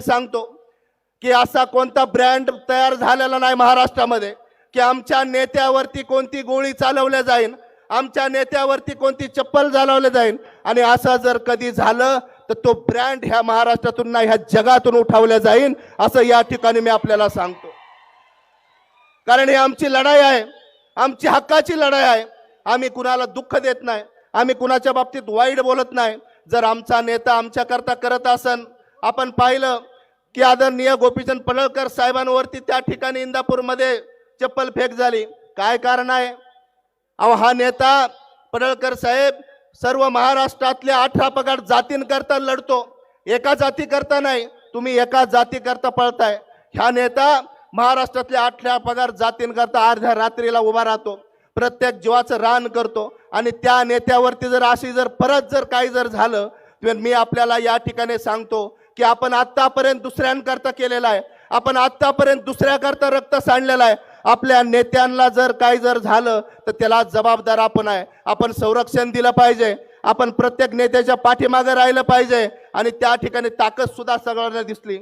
सांगतो की असा कोणता ब्रँड तयार झालेला नाही महाराष्ट्रामध्ये की आमच्या नेत्यावरती कोणती गोळी चालवल्या जाईल आमच्या नेत्यावरती कोणती चप्पल चालवल्या जाईल आणि असं जर कधी झालं तर तो ब्रँड ह्या महाराष्ट्रातून नाही ह्या जगातून उठवल्या जाईल असं या ठिकाणी मी आपल्याला सांगतो. कारण ही आमची लढाई आहे आमची हक्काची लढाई आहे. आम्ही कुणाला दुःख देत नाही आम्ही कुणाच्या बाबतीत वाईट बोलत नाही. जर आमचा नेता आमच्याकरता करत असन आपण पाहिलं की आदरणीय गोपीचंद पडळकर साहेबांवरती त्या ठिकाणी इंदापूरमध्ये चप्पल फेक झाली. काय कारण आहे? अहो हा नेता पडळकर साहेब सर्व महाराष्ट्रातल्या अठरा पगार जातींकरता लढतो. एका जाती करता नाही तुम्ही एका जाती करता पळताय. ह्या नेता महाराष्ट्रातल्या अठरा पगार जातींकरता अर्ध्या रात्रीला उभा राहतो. प्रत्येक जीवाचं रान करतो. आणि त्या नेत्यावरती जर अशी जर परत जर काही जर झालं तर मी आपल्याला या ठिकाणी सांगतो की आपण आतापर्यंत दुसऱ्यांकरता केलेला आहे. आपण आतापर्यंत दुसऱ्याकरता रक्त सांडलेलं आहे. आपल्या नेत्यांना जर काही जर झालं तर त्याला जबाबदार आपण आहे. आपण संरक्षण दिलं पाहिजे. आपण प्रत्येक नेत्याच्या पाठीमागे राहिलं पाहिजे. आणि त्या ठिकाणी ताकद सुद्धा सगळ्यांना दिसली.